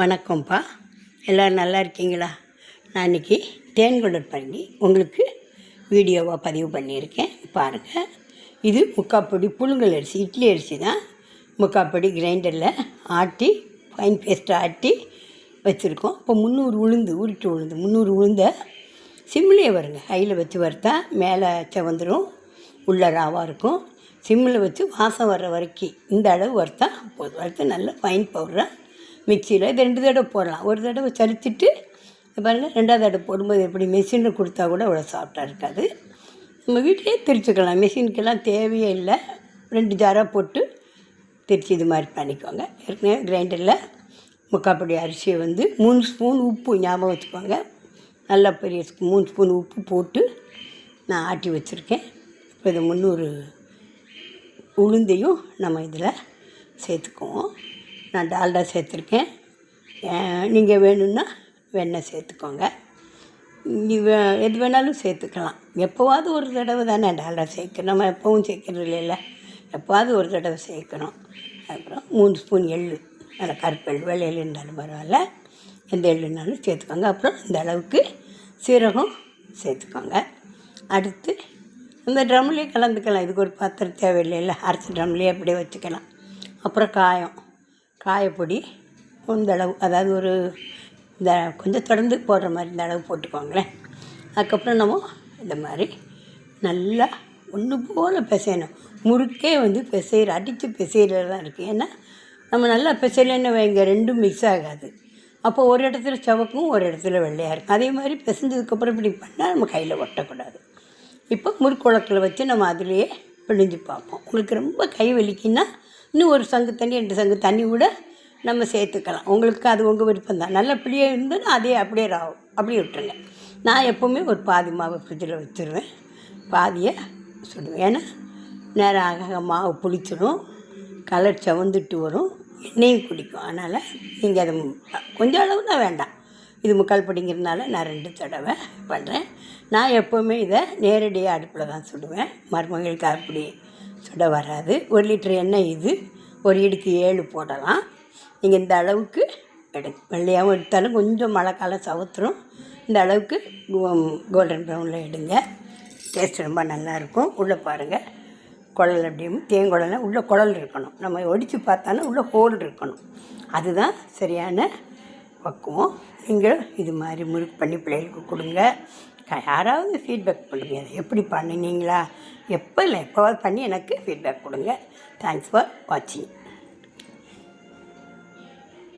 வணக்கம்ப்பா. எல்லோரும் நல்லா இருக்கீங்களா? நான் இன்றைக்கி தேன்குடல் பண்ணி உங்களுக்கு வீடியோவாக பதிவு பண்ணியிருக்கேன். பாருங்கள் இது முக்காப்பொடி புழுங்கல் அரிசி இட்லி அரிசி தான். முக்காப்பொடி கிரைண்டரில் ஆட்டி ஃபைன் பேஸ்ட்டாக ஆட்டி வச்சுருக்கோம். இப்போ முந்நூறு உளுந்து உருட்டு உளுந்து முந்நூறு உளுந்த சிம்லேயே வருங்க. ஹையில் வச்சு வறுத்தா மேலே செவந்துடும் உள்ள ராவாக இருக்கும். சிம்மில் வச்சு வாசம் வர்ற வரைக்கும் இந்த அளவு வறுத்தா போதும். வறுத்து நல்லா ஃபைன் பவுடராக மிக்சியில் இது ரெண்டு தடவை போடலாம். ஒரு தடவை சரிச்சிட்டு பாருங்கள் ரெண்டாவது தடவை போடும்போது எப்படி மெஷினில் கொடுத்தா கூட அவ்வளோ சாஃப்டாக இருக்காது. நம்ம வீட்டிலே திரிச்சுக்கலாம். மெஷினுக்கெல்லாம் தேவையே இல்லை. ரெண்டு ஜாராக போட்டு திரிச்சு இது மாதிரி பண்ணிக்கோங்க. ஏற்கனவே கிரைண்டரில் முக்காப்படி அரிசியை வந்து மூணு ஸ்பூன் உப்பு ஞாபகம் வச்சுக்கோங்க. நல்லா பெரிய மூணு ஸ்பூன் உப்பு போட்டு நான் ஆட்டி வச்சுருக்கேன். இப்போ இது முந்நூறு உளுந்தையும் நம்ம இதில் சேர்த்துக்குவோம். நான் டால்டா சேர்த்துருக்கேன். நீங்கள் வேணும்னா வெண்ணெய் சேர்த்துக்கோங்க. நீ வே எது வேணாலும் சேர்த்துக்கலாம். எப்போவாவது ஒரு தடவை தானே டால்டா சேர்க்கணும் நம்ம எப்போவும் சேர்க்கறது இல்லைல்ல. எப்போவாவது ஒரு தடவை சேர்க்கணும். அப்புறம் மூணு ஸ்பூன் எள்ளு நல்ல கருப்பெள் வெள்ளை எள்ளு இருந்தாலும் பரவாயில்ல. எந்த எள்ளுனாலும் சேர்த்துக்கோங்க. அப்புறம் இந்த அளவுக்கு சீரகம் சேர்த்துக்கோங்க. அடுத்து இந்த ட்ரம்லேயே கலந்துக்கலாம். இதுக்கு ஒரு பாத்திரம் தேவையில்லைல்ல. அரைச்ச ட்ரம்லேயே அப்படியே வச்சுக்கலாம். அப்புறம் காயம். காயப்பொடி இந்த அளவு அதாவது ஒரு இந்த கொஞ்சம் தொடர்ந்து போடுற மாதிரி இந்த அளவு போட்டுக்கோங்களேன். அதுக்கப்புறம் நம்ம இந்த மாதிரி நல்லா ஒன்று போல் பிசையணும். முறுக்கே வந்து பிசைகிற அடித்து பிசைகிறது தான் இருக்குது ஏன்னா நம்ம நல்லா பிசையிலன்னு வைங்க ரெண்டும் மிக்ஸ் ஆகாது. அப்போ ஒரு இடத்துல சவக்கும் ஒரு இடத்துல வெள்ளையாக இருக்கும். அதே மாதிரி பிசைஞ்சதுக்கப்புறம் இப்படி பண்ணால் நம்ம கையில் ஒட்டக்கூடாது. இப்போ முறுக்குழக்கில் வச்சு நம்ம அதிலேயே பிழிஞ்சு பார்ப்போம். உங்களுக்கு ரொம்ப கை வலிக்குன்னா இன்னும் ஒரு சங்கு தண்ணி ரெண்டு சங்கு தண்ணி கூட நம்ம சேர்த்துக்கலாம். உங்களுக்கு அது உங்கள் விருப்பம் தான் நல்ல பிள்ளையாக இருந்ததுன்னா அதே அப்படியே ராவும் அப்படியே விட்டுருங்க. நான் எப்போவுமே ஒரு பாதி மாவை ஃப்ரிட்ஜில் வச்சுருவேன். பாதியை சுடுவேன். ஏன்னா நேரம் ஆக ஆக மாவு புளிச்சிடும் கலர் செவந்துட்டு வரும். எண்ணெயும் குடிக்கும். அதனால் நீங்கள் அதை கொஞ்சம் அளவு தான் வேண்டாம். இது முக்கால் படிங்கிறதுனால நான் ரெண்டு தடவை பண்ணுறேன் நான் எப்போவுமே இதை நேரடியாக அடுப்பில் தான் சுடுவேன். மருமகளுக்கு அப்படி சுட வராது. ஒரு லிட்டர் எண்ணெய் இது ஒரு இடுக்கு ஏழு போடலாம். நீங்கள் இந்த அளவுக்கு எடு வெள்ளையாகவும் எடுத்தாலும் கொஞ்சம் மழை காலம் சவுத்துரும். இந்த அளவுக்கு கோல்டன் ப்ரௌனில் எடுங்க. டேஸ்ட் ரொம்ப நல்லாயிருக்கும். உள்ளே பாருங்கள் குழல் அப்படியும் தேங்குழல்னா உள்ளே குழல் இருக்கணும். நம்ம ஒடித்து பார்த்தாலும் உள்ளே ஹோல் இருக்கணும். அதுதான் சரியான பக்குவம். நீங்கள் இது மாதிரி முறுக்கு பண்ணி பிள்ளைகளுக்கு கொடுங்க. யாராவது ஃபீட்பேக் கொடுங்க அதை எப்படி பண்ணினீங்களா? எப்போ இல்லை எப்போவாது பண்ணி எனக்கு ஃபீட்பேக் கொடுங்க. தேங்க்ஸ் ஃபார் வாட்சிங்